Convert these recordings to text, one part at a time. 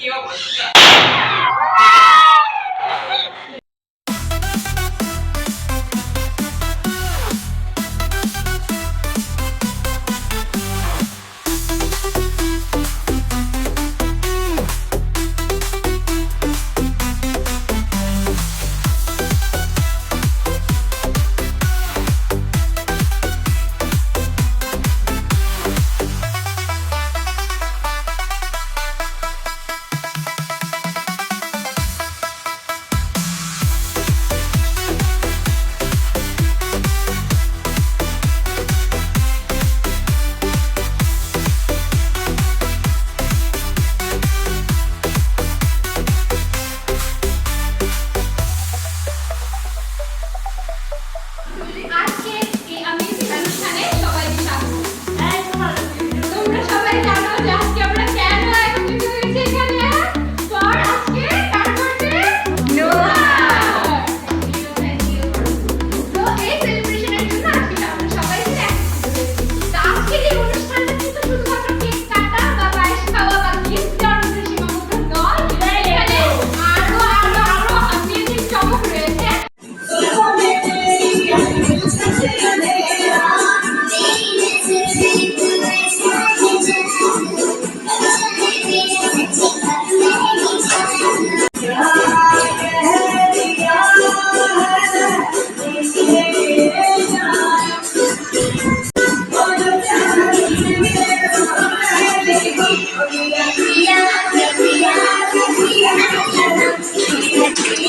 因为我是个 aquele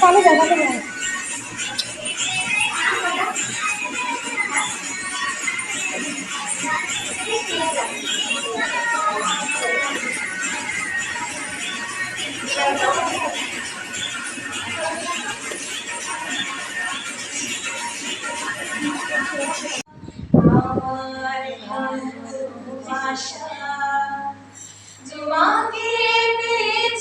ચાલુ જગા તો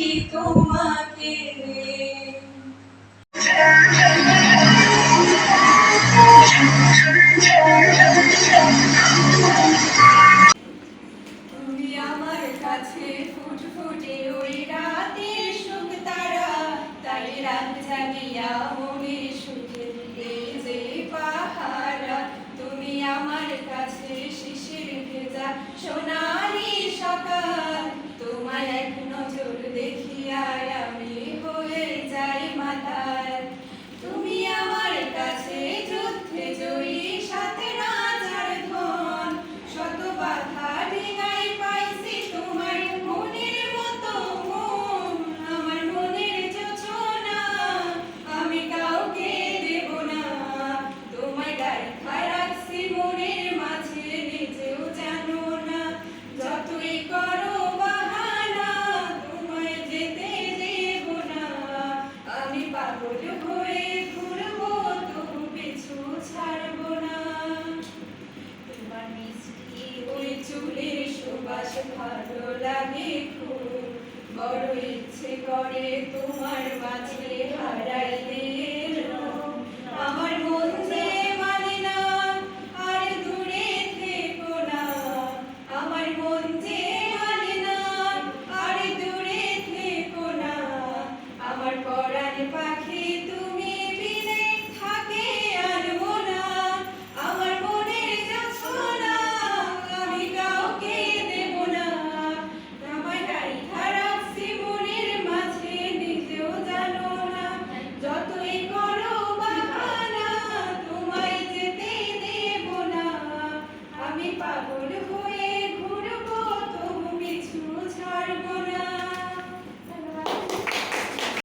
কি তোমাকে তুমি আমার কাছে ফুট ফুটে ওই রাতে সুখ তারা, তাই রাত জাগিয়া মনে সুখে দিলে যে পাহারা। তুমি আমার কাছে শিশির ভেজা সোনা আকাশ ভালো লাগে খুব বড় ইচ্ছে করে তোমার মাঝে হারাইলে